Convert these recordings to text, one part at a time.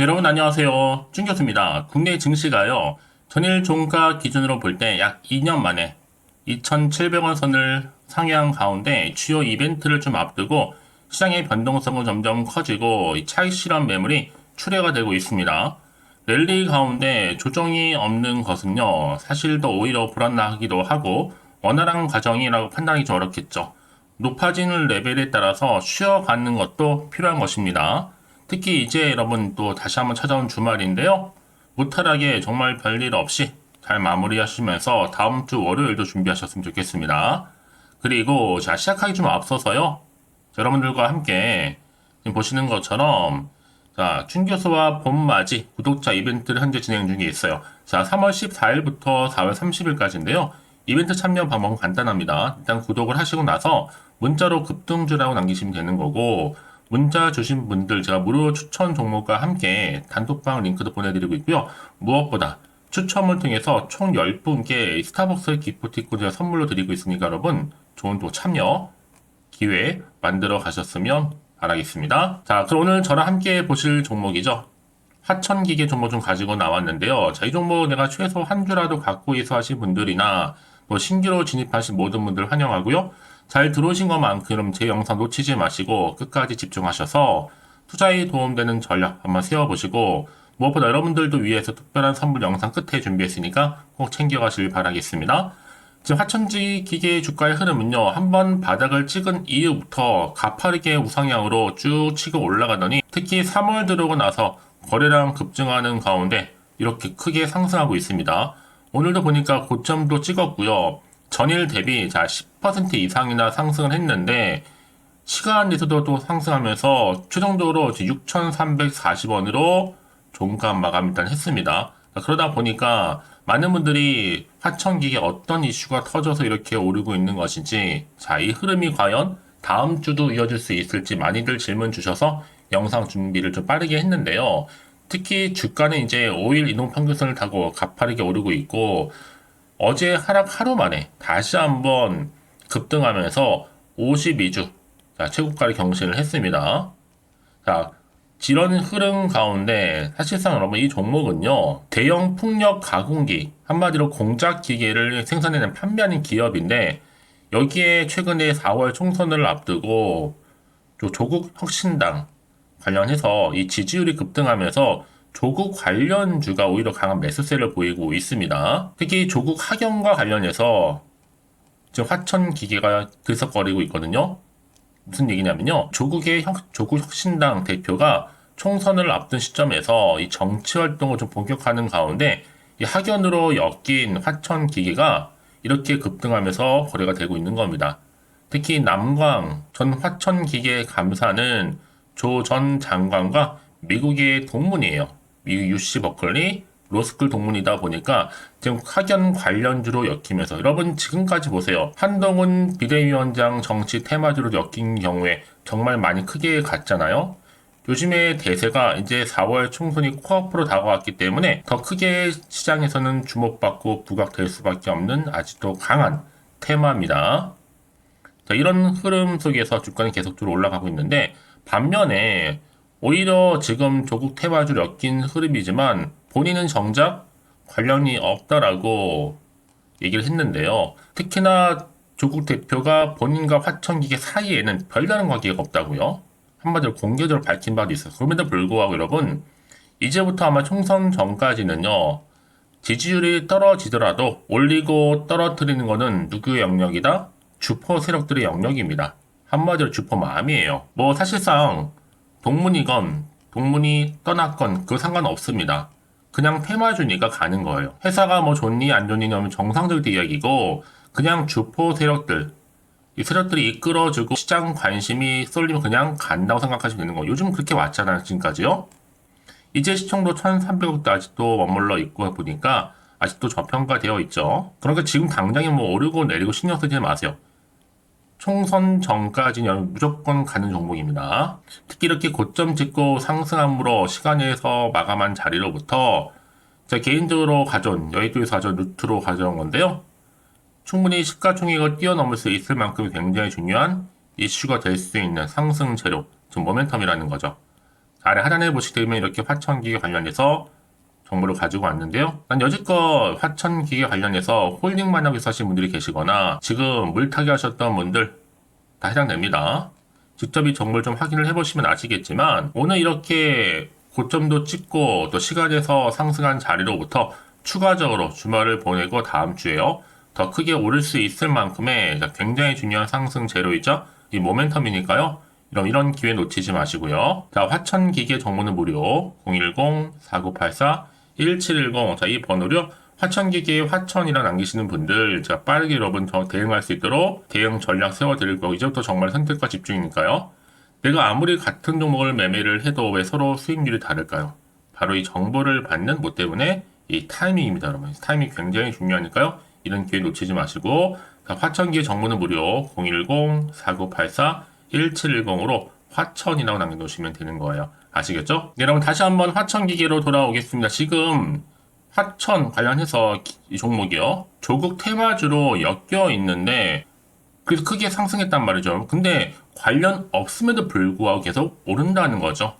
네, 여러분 안녕하세요. 준 교수입니다. 국내 증시가요. 전일 종가 기준으로 볼 때 약 2년 만에 2,700원 선을 상향 가운데 주요 이벤트를 좀 앞두고 시장의 변동성은 점점 커지고 이 차익 실현 매물이 출회가 되고 있습니다. 랠리 가운데 조정이 없는 것은요, 사실 더 오히려 불안하기도 하고 원활한 과정이라고 판단하기 좀 어렵겠죠. 높아지는 레벨에 따라서 쉬어가는 것도 필요한 것입니다. 특히 이제 여러분 또 다시 한번 찾아온 주말인데요. 무탈하게 정말 별일 없이 잘 마무리하시면서 다음 주 월요일도 준비하셨으면 좋겠습니다. 그리고 자 시작하기 좀 앞서서요. 자, 여러분들과 함께 지금 보시는 것처럼 자, 춘 교수와 봄맞이 구독자 이벤트를 현재 진행 중에 있어요. 자, 3월 14일부터 4월 30일까지인데요. 이벤트 참여 방법은 간단합니다. 일단 구독을 하시고 나서 문자로 급등주라고 남기시면 되는 거고 문자 주신 분들 제가 무료 추천 종목과 함께 단톡방 링크도 보내드리고 있고요. 무엇보다 추첨을 통해서 총 10분께 스타벅스 기프티콘 제가 선물로 드리고 있으니까 여러분 좋은 또 참여 기회 만들어 가셨으면 바라겠습니다. 자, 그럼 오늘 저랑 함께 보실 종목이죠. 하천기계 종목 좀 가지고 나왔는데요. 자, 이 종목 내가 최소 한 주라도 갖고 있어 하신 분들이나 뭐 신규로 진입하신 모든 분들 환영하고요. 잘 들어오신 것만큼 제 영상 놓치지 마시고 끝까지 집중하셔서 투자에 도움되는 전략 한번 세워보시고 무엇보다 여러분들도 위해서 특별한 선물 영상 끝에 준비했으니까 꼭 챙겨가시길 바라겠습니다. 지금 하천지 기계 주가의 흐름은요, 한번 바닥을 찍은 이후부터 가파르게 우상향으로 쭉 치고 올라가더니 특히 3월 들어오고 나서 거래량 급증하는 가운데 이렇게 크게 상승하고 있습니다. 오늘도 보니까 고점도 찍었고요. 전일 대비 자 10% 이상이나 상승을 했는데 시간 또 상승하면서 최종적으로 6,340원으로 종가 마감 일단 했습니다. 그러다 보니까 많은 분들이 하천기계 어떤 이슈가 터져서 이렇게 오르고 있는 것인지 자 이 흐름이 과연 다음 주도 이어질 수 있을지 많이들 질문 주셔서 영상 준비를 좀 빠르게 했는데요. 특히 주가는 이제 5일 이동평균선을 타고 가파르게 오르고 있고 어제 하락 하루 만에 다시 한번 급등하면서 52주 자, 최고가를 경신을 했습니다. 자, 이런 흐름 가운데 사실상 여러분 이 종목은요 대형 풍력 가공기 한마디로 공작 기계를 생산해낸 판매하는 기업인데 여기에 최근에 4월 총선을 앞두고 또 조국 혁신당 관련해서 이 지지율이 급등하면서 조국 관련주가 오히려 강한 매수세를 보이고 있습니다. 특히 조국 학연과 관련해서 지금 화천 기계가 들썩거리고 있거든요. 무슨 얘기냐면요. 조국의 혁, 조국 혁신당 대표가 총선을 앞둔 시점에서 이 정치 활동을 좀 본격화하는 가운데 이 학연으로 엮인 화천 기계가 이렇게 급등하면서 거래가 되고 있는 겁니다. 특히 남광 전 화천 기계 감사는 조 전 장관과 미국의 동문이에요. 미국 UC 버클리 로스쿨 동문이다 보니까 지금 학연 관련주로 엮이면서 여러분 지금까지 보세요. 한동훈 비대위원장 정치 테마주로 엮인 경우에 정말 많이 크게 갔잖아요. 요즘의 대세가 이제 4월 총선이 코앞으로 다가왔기 때문에 더 크게 시장에서는 주목받고 부각될 수밖에 없는 아직도 강한 테마입니다. 자, 이런 흐름 속에서 주가는 계속적으로 올라가고 있는데 반면에 오히려 지금 조국 테마주로 엮인 흐름이지만 본인은 정작 관련이 없다라고 얘기를 했는데요. 특히나 조국 대표가 본인과 화천기계 사이에는 별다른 관계가 없다고요. 한마디로 공개적으로 밝힌 바도 있어요. 그럼에도 불구하고 여러분 이제부터 아마 총선 전까지는요. 지지율이 떨어지더라도 올리고 떨어뜨리는 것은 누구의 영역이다? 주포 세력들의 영역입니다. 한마디로 주포 마음이에요. 뭐 사실상 동문이건 동문이 떠났건 그거 상관없습니다. 그냥 테마주니까 가는 거예요. 회사가 뭐 좋니 안 좋니냐면 정상적인 이야기고 그냥 주포 세력들 이 세력들이 이끌어주고 시장 관심이 쏠리면 그냥 간다고 생각하시면 되는 거예요. 요즘 그렇게 왔잖아요 지금까지요. 이제 시청도 1300억도 아직도 머물러 있고 보니까 아직도 저평가되어 있죠. 그러니까 지금 당장에 뭐 오르고 내리고 신경 쓰지 마세요. 총선 전까지는 무조건 가는 종목입니다. 특히 이렇게 고점 찍고 상승함으로 시간에서 마감한 자리로부터 제가 개인적으로 가져온 여의도에서 가져온 루트로 가져온 건데요. 충분히 시가총액을 뛰어넘을 수 있을 만큼 굉장히 중요한 이슈가 될 수 있는 상승 재료, 즉 모멘텀이라는 거죠. 아래 하단에 보시게 되면 이렇게 화천기계 관련해서 정보를 가지고 왔는데요. 난 여지껏 화천기계 관련해서 홀딩 만 하고 있으신 분들이 계시거나 지금 물타기 하셨던 분들 다 해당됩니다. 직접 이 정보를 좀 확인을 해보시면 아시겠지만 오늘 이렇게 고점도 찍고 또 시간에서 상승한 자리로부터 추가적으로 주말을 보내고 다음 주에요. 더 크게 오를 수 있을 만큼의 굉장히 중요한 상승 재료이죠. 이 모멘텀이니까요. 이런, 이런 기회 놓치지 마시고요. 자, 화천 기계 정보는 무료 010-4984-1710. 자, 이 번호로 화천 기계에 화천이라 남기시는 분들 제가 빠르게 여러분 더 대응할 수 있도록 대응 전략 세워드릴 거고 이제부터 정말 선택과 집중이니까요. 내가 아무리 같은 종목을 매매를 해도 왜 서로 수익률이 다를까요? 바로 이 정보를 받는 뭐 때문에 이 타이밍입니다, 여러분. 타이밍이 굉장히 중요하니까요. 이런 기회 놓치지 마시고 자, 화천기의 정보는 무료 010-4984-1710으로 화천이라고 남겨놓으시면 되는 거예요. 아시겠죠? 네, 여러분 다시 한번 화천 기계로 돌아오겠습니다. 지금 화천 관련해서 기- 이 종목이요. 조국 테마주로 엮여 있는데 그래서 크게 상승했단 말이죠. 근데 관련 없음에도 불구하고 계속 오른다는 거죠.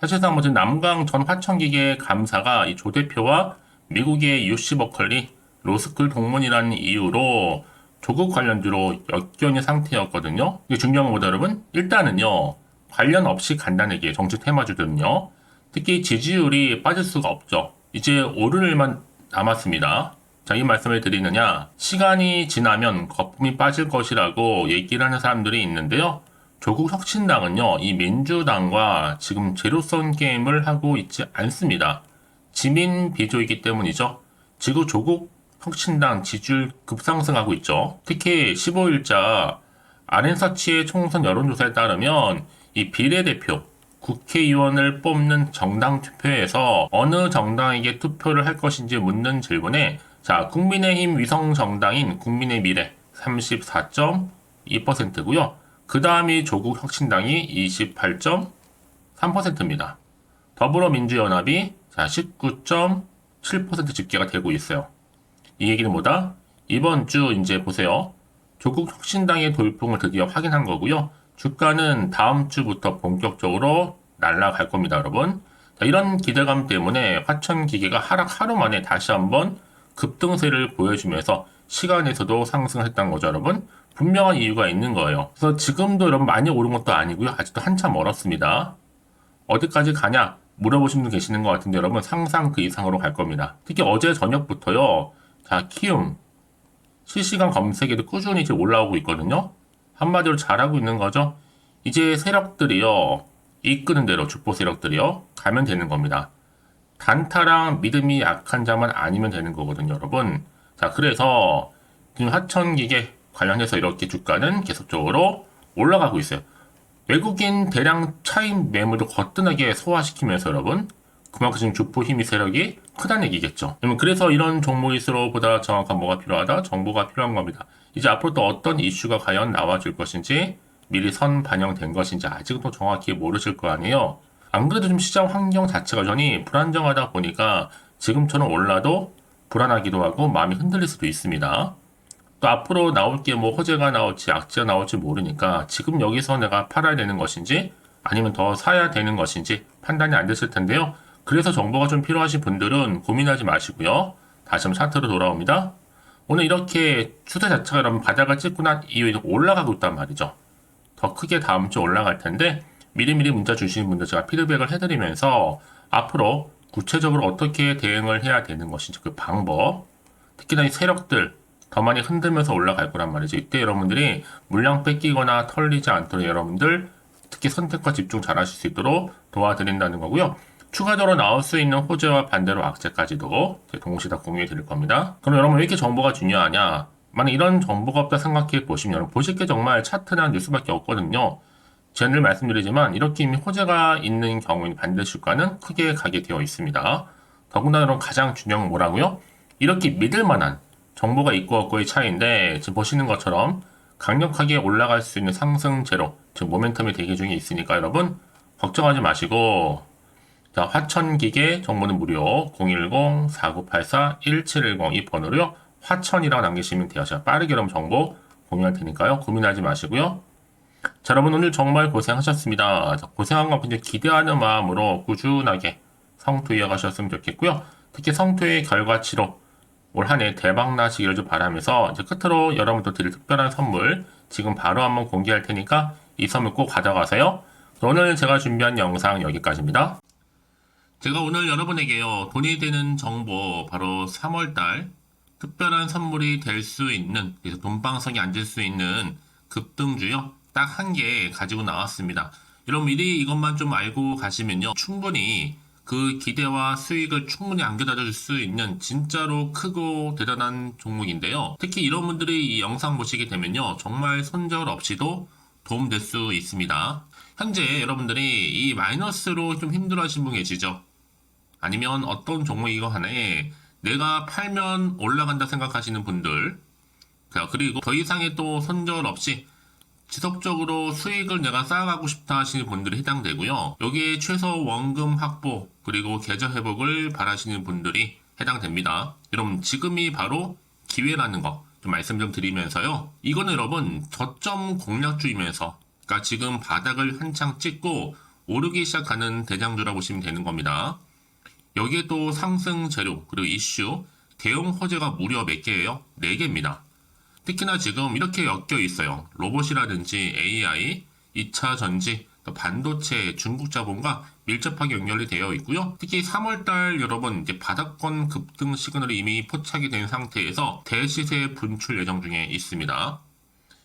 사실상 뭐 지금 남강 전 화천기계 감사가 이 조 대표와 미국의 유시 버클리 로스쿨 동문이라는 이유로 조국 관련주로 역견의 상태였거든요. 이게 중요한 건 뭐다 여러분? 일단은요. 관련 없이 간단하게 정치 테마주들은요. 특히 지지율이 빠질 수가 없죠. 이제 오를 일만 남았습니다. 자, 이 말씀을 드리느냐. 시간이 지나면 거품이 빠질 것이라고 얘기를 하는 사람들이 있는데요. 조국 혁신당은요, 이 민주당과 지금 제로선 게임을 하고 있지 않습니다. 지민 비조이기 때문이죠. 지금 조국 혁신당 지지율 급상승하고 있죠. 특히 15일자 아랜서치의 총선 여론조사에 따르면 이 비례대표 국회의원을 뽑는 정당 투표에서 어느 정당에게 투표를 할 것인지 묻는 질문에 자 국민의힘 위성 정당인 국민의 미래 34.2%고요. 그 다음이 조국 혁신당이 28.3%입니다. 더불어민주연합이 자 19.7% 집계가 되고 있어요. 이 얘기는 뭐다? 이번 주 이제 보세요. 조국 혁신당의 돌풍을 드디어 확인한 거고요. 주가는 다음 주부터 본격적으로 날아갈 겁니다, 여러분. 자, 이런 기대감 때문에 화천 기계가 하락 하루 만에 다시 한번 급등세를 보여주면서 시간에서도 상승했던 거죠, 여러분. 분명한 이유가 있는 거예요. 그래서 지금도 여러분 많이 오른 것도 아니고요. 아직도 한참 멀었습니다. 어디까지 가냐? 물어보신 분 계시는 것 같은데 여러분 상상 그 이상으로 갈 겁니다. 특히 어제 저녁부터요. 자, 키움 실시간 검색에도 꾸준히 지금 올라오고 있거든요. 한마디로 잘하고 있는 거죠. 이제 세력들이요. 이끄는 대로 주포 세력들이요. 가면 되는 겁니다. 단타랑 믿음이 약한 자만 아니면 되는 거거든요, 여러분. 자, 그래서 지금 하천기계 관련해서 이렇게 주가는 계속적으로 올라가고 있어요. 외국인 대량 차익 매물을 거뜬하게 소화시키면서 여러분 그만큼 지금 주포 힘이 세력이 크다는 얘기겠죠. 그래서 이런 종목일수록 보다 정확한 뭐가 필요하다? 정보가 필요한 겁니다. 이제 앞으로 또 어떤 이슈가 과연 나와줄 것인지 미리 선 반영된 것인지 아직도 정확히 모르실 거 아니에요. 안 그래도 좀 시장 환경 자체가 전이 불안정하다 보니까 지금처럼 올라도 불안하기도 하고 마음이 흔들릴 수도 있습니다. 또 앞으로 나올 게뭐 호재가 나올지 악재가 나올지 모르니까 지금 여기서 내가 팔아야 되는 것인지 아니면 더 사야 되는 것인지 판단이 안 됐을 텐데요. 그래서 정보가 좀 필요하신 분들은 고민하지 마시고요. 다시 한번 차트로 돌아옵니다. 오늘 이렇게 추세 자체가 여러분 바닥을 찍고 난 이후에 올라가고 있단 말이죠. 더 크게 다음 주 올라갈 텐데 미리미리 문자 주시는 분들 제가 피드백을 해드리면서 앞으로 구체적으로 어떻게 대응을 해야 되는 것인지 그 방법 특히나 이 세력들 더 많이 흔들면서 올라갈 거란 말이죠. 이때 여러분들이 물량 뺏기거나 털리지 않도록 여러분들 특히 선택과 집중 잘 하실 수 있도록 도와드린다는 거고요. 추가적으로 나올 수 있는 호재와 반대로 악재까지도 동시에 다 공유해 드릴 겁니다. 그럼 여러분 왜 이렇게 정보가 중요하냐? 만약 이런 정보가 없다 생각해 보시면 여러분 보실 게 정말 차트나 뉴스밖에 없거든요. 제가 늘 말씀드리지만 이렇게 이미 호재가 있는 경우에는 반대 주가는 크게 가게 되어 있습니다. 더군다나 여러분 가장 중요한 건 뭐라고요? 이렇게 믿을 만한 정보가 있고 없고의 차이인데 지금 보시는 것처럼 강력하게 올라갈 수 있는 상승 제로 지금 모멘텀이 대기 중에 있으니까 여러분 걱정하지 마시고 자 화천기계 정보는 무료 010-4984-1710 이 번호로요 화천이라고 남기시면 돼요 제가 빠르게 여러분 정보 공유할 테니까요 고민하지 마시고요 자, 여러분 오늘 정말 고생하셨습니다. 자, 고생한 거 굉장히 기대하는 마음으로 꾸준하게 성투 이어가셨으면 좋겠고요. 특히 성투의 결과치로 올 한 해 대박 나시기를 좀 바라면서 이제 끝으로 여러분도 드릴 특별한 선물 지금 바로 한번 공개할 테니까 이 선물 꼭 가져가세요. 오늘 제가 준비한 영상 여기까지입니다. 제가 오늘 여러분에게요 돈이 되는 정보 바로 3월달 특별한 선물이 될 수 있는 그래서 돈방석에 앉을 수 있는 급등주요 딱 한 개 가지고 나왔습니다. 여러분 미리 이것만 좀 알고 가시면요 충분히 그 기대와 수익을 충분히 안겨다 줄 수 있는 진짜로 크고 대단한 종목인데요. 특히 이런 분들이 이 영상 보시게 되면요 정말 손절 없이도 도움될 수 있습니다. 현재 여러분들이 이 마이너스로 좀 힘들어하시는 분 계시죠? 아니면 어떤 종목이거 하나에 내가 팔면 올라간다 생각하시는 분들 자, 그리고 더 이상의 또 손절 없이 지속적으로 수익을 내가 쌓아가고 싶다 하시는 분들이 해당되고요. 여기에 최소 원금 확보 그리고 계좌 회복을 바라시는 분들이 해당됩니다. 여러분 지금이 바로 기회라는 거 좀 말씀 좀 드리면서요. 이거는 여러분 저점 공략주이면서 그러니까 지금 바닥을 한창 찍고 오르기 시작하는 대장주라 보시면 되는 겁니다. 여기에 또 상승 재료 그리고 이슈 대형 호재가 무려 몇 개예요? 4개입니다. 특히나 지금 이렇게 엮여 있어요. 로봇이라든지 AI, 2차 전지, 또 반도체, 중국 자본과 밀접하게 연결이 되어 있고요. 특히 3월달 여러분 이제 바닥권 급등 시그널이 이미 포착이 된 상태에서 대시세 분출 예정 중에 있습니다.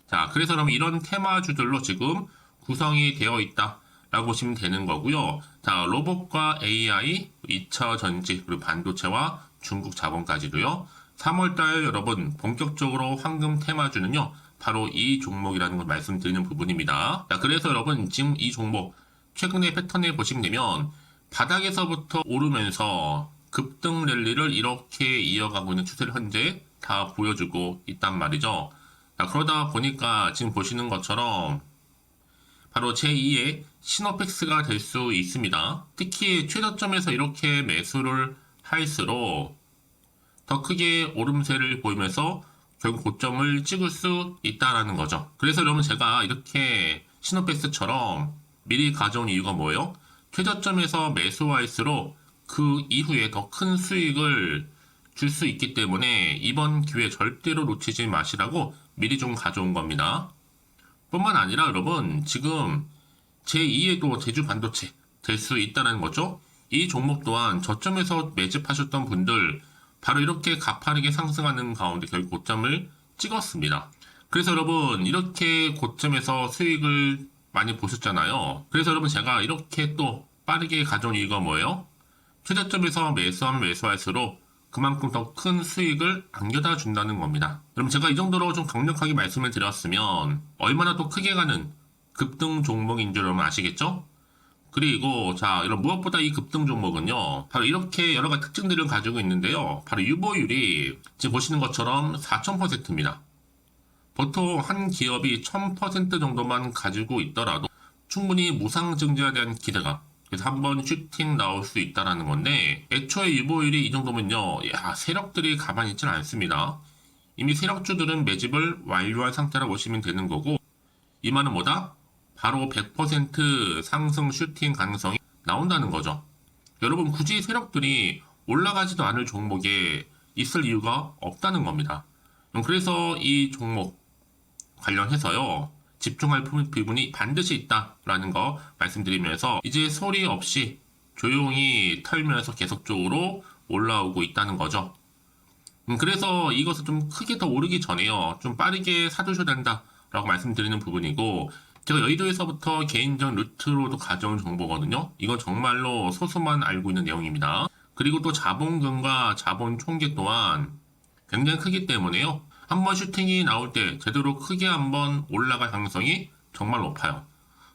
자, 그래서 그럼 이런 테마주들로 지금 구성이 되어 있다. 라고 보시면 되는 거고요. 자, 로봇과 AI, 2차 전지, 그리고 반도체와 중국 자본까지도요. 3월달 여러분 본격적으로 황금 테마주는요. 바로 이 종목이라는 걸 말씀드리는 부분입니다. 자, 그래서 여러분 지금 이 종목 최근의 패턴을 보시면 되면 바닥에서부터 오르면서 급등 랠리를 이렇게 이어가고 있는 추세를 현재 다 보여주고 있단 말이죠. 자, 그러다 보니까 지금 보시는 것처럼 바로 제2의 시노펙스가 될 수 있습니다. 특히 최저점에서 이렇게 매수를 할수록 더 크게 오름세를 보이면서 결국 고점을 찍을 수 있다라는 거죠. 그래서 여러분 제가 이렇게 시노펙스처럼 미리 가져온 이유가 뭐예요? 최저점에서 매수할수록 그 이후에 더 큰 수익을 줄 수 있기 때문에 이번 기회 절대로 놓치지 마시라고 미리 좀 가져온 겁니다. 뿐만 아니라 여러분 지금 제2의 또 제주 반도체 될 수 있다는 거죠. 이 종목 또한 저점에서 매집하셨던 분들 바로 이렇게 가파르게 상승하는 가운데 결국 고점을 찍었습니다. 그래서 여러분 이렇게 고점에서 수익을 많이 보셨잖아요. 그래서 여러분 제가 이렇게 또 빠르게 가져온 이유가 뭐예요? 최저점에서 매수하면 매수할수록 그만큼 더 큰 수익을 안겨다 준다는 겁니다. 여러분 제가 이 정도로 좀 강력하게 말씀을 드렸으면 얼마나 또 크게 가는 급등 종목인 줄 여러분 아시겠죠? 그리고 자 여러분 무엇보다 이 급등 종목은요 바로 이렇게 여러 가지 특징들을 가지고 있는데요 바로 유보율이 지금 보시는 것처럼 4000%입니다. 보통 한 기업이 1000% 정도만 가지고 있더라도 충분히 무상 증자에 대한 기대가 그래서 한 번 슈팅 나올 수 있다라는 건데 애초에 유보율이 이 정도면요. 야 세력들이 가만히 있지는 않습니다. 이미 세력주들은 매집을 완료한 상태라 보시면 되는 거고 이 말은 뭐다? 바로 100% 상승 슈팅 가능성이 나온다는 거죠. 여러분 굳이 세력들이 올라가지도 않을 종목에 있을 이유가 없다는 겁니다. 그래서 이 종목 관련해서요 집중할 부분이 반드시 있다라는 거 말씀드리면서 이제 소리 없이 조용히 털면서 계속적으로 올라오고 있다는 거죠. 음, 그래서 이것을 좀 크게 더 오르기 전에요. 좀 빠르게 사두셔야 된다라고 말씀드리는 부분이고 제가 여의도에서부터 개인적 루트로도 가져온 정보거든요. 이건 정말로 소수만 알고 있는 내용입니다. 그리고 또 자본금과 자본 총계 또한 굉장히 크기 때문에요. 한번 슈팅이 나올 때 제대로 크게 한번 올라갈 가능성이 정말 높아요.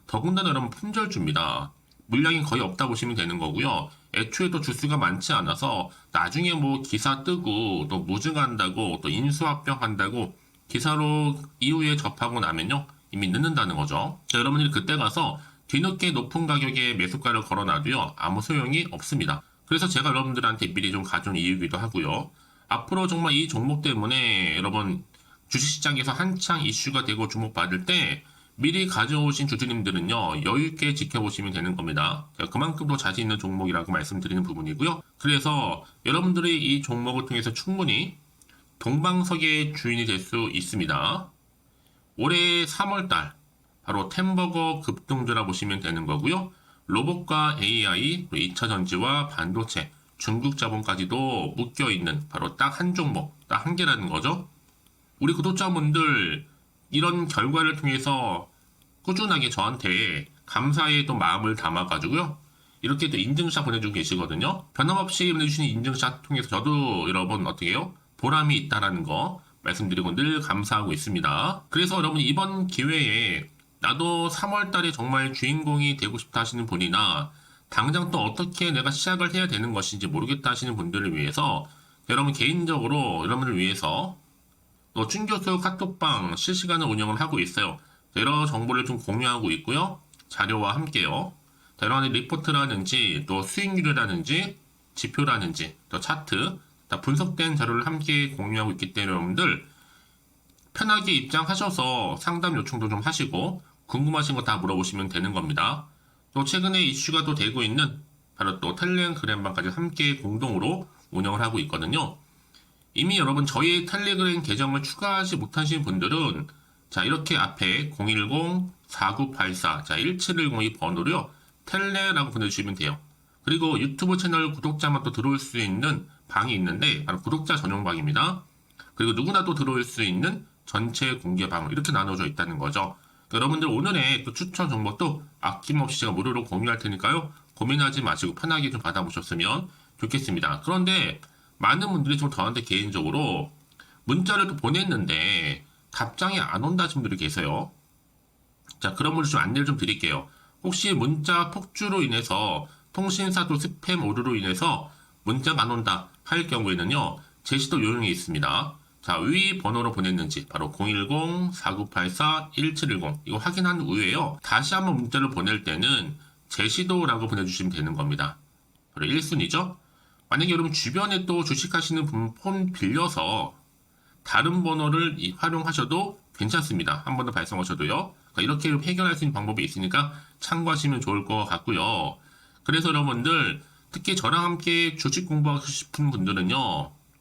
더군다나 여러분 품절주입니다. 물량이 거의 없다 보시면 되는 거고요. 애초에 또 주수가 많지 않아서 나중에 뭐 기사 뜨고 또 무증한다고 또 인수합병 한다고 기사로 이후에 접하고 나면요. 이미 늦는다는 거죠. 자, 여러분들이 그때 가서 뒤늦게 높은 가격에 매수가를 걸어놔도요. 아무 소용이 없습니다. 그래서 제가 여러분들한테 미리 좀 가져온 이유기도 하고요. 앞으로 정말 이 종목 때문에 여러분 주식시장에서 한창 이슈가 되고 주목받을 때 미리 가져오신 주주님들은요, 여유있게 지켜보시면 되는 겁니다. 자, 그만큼 더 자신 있는 종목이라고 말씀드리는 부분이고요. 그래서 여러분들이 이 종목을 통해서 충분히 동방석의 주인이 될 수 있습니다. 올해 3월달, 바로 템버거 급등주라 보시면 되는 거고요. 로봇과 AI, 2차 전지와 반도체, 중국 자본까지도 묶여 있는 바로 딱 한 종목, 딱 한 개라는 거죠. 우리 구독자분들 이런 결과를 통해서 꾸준하게 저한테 감사의 또 마음을 담아가지고요. 이렇게 또 인증샷 보내주고 계시거든요. 변함없이 보내주시는 인증샷 통해서 저도 여러분 어떻게 해요? 보람이 있다라는 거 말씀드리고 늘 감사하고 있습니다. 그래서 여러분 이번 기회에 나도 3월 달에 정말 주인공이 되고 싶다 하시는 분이나 당장 또 어떻게 내가 시작을 해야 되는 것인지 모르겠다 하시는 분들을 위해서 여러분 개인적으로 여러분을 위해서 또 춘교수 카톡방 실시간으로 운영을 하고 있어요. 여러 정보를 좀 공유하고 있고요. 자료와 함께요. 자, 여러 가지 리포트라든지 또 수익률이라든지 지표라든지 또 차트 다 분석된 자료를 함께 공유하고 있기 때문에 여러분들 편하게 입장하셔서 상담 요청도 좀 하시고 궁금하신 거 다 물어보시면 되는 겁니다. 또 최근에 이슈가 또 되고 있는 바로 또 텔레그램방까지 함께 공동으로 운영을 하고 있거든요. 이미 여러분 저희 텔레그램 계정을 추가하지 못하신 분들은 자 이렇게 앞에 010-4984 자 1710이 번호로요 텔레라고 보내주시면 돼요. 그리고 유튜브 채널 구독자만 또 들어올 수 있는 방이 있는데 바로 구독자 전용 방입니다. 그리고 누구나 또 들어올 수 있는 전체 공개 방 이렇게 나눠져 있다는 거죠. 여러분들 오늘의 또 추천 정보도 아낌없이 제가 무료로 공유할 테니까요. 고민하지 마시고 편하게 좀 받아보셨으면 좋겠습니다. 그런데 많은 분들이 좀 저한테 개인적으로 문자를 또 보냈는데 답장이 안 온다 하신 분들이 계세요. 자, 그런 분들 좀 안내를 좀 드릴게요. 혹시 문자 폭주로 인해서 통신사도 스팸 오류로 인해서 문자가 안 온다 할 경우에는요, 제시도 요령이 있습니다. 자, 위 번호로 보냈는지 바로 010-4984-1710 이거 확인한 후에요. 다시 한번 문자를 보낼 때는 제시도라고 보내주시면 되는 겁니다. 바로 1순위죠. 만약에 여러분 주변에 또 주식하시는 분 폰 빌려서 다른 번호를 이- 활용하셔도 괜찮습니다. 한 번 더 발송하셔도요. 그러니까 이렇게 해결할 수 있는 방법이 있으니까 참고하시면 좋을 것 같고요. 그래서 여러분들 특히 저랑 함께 주식 공부하고 싶은 분들은요.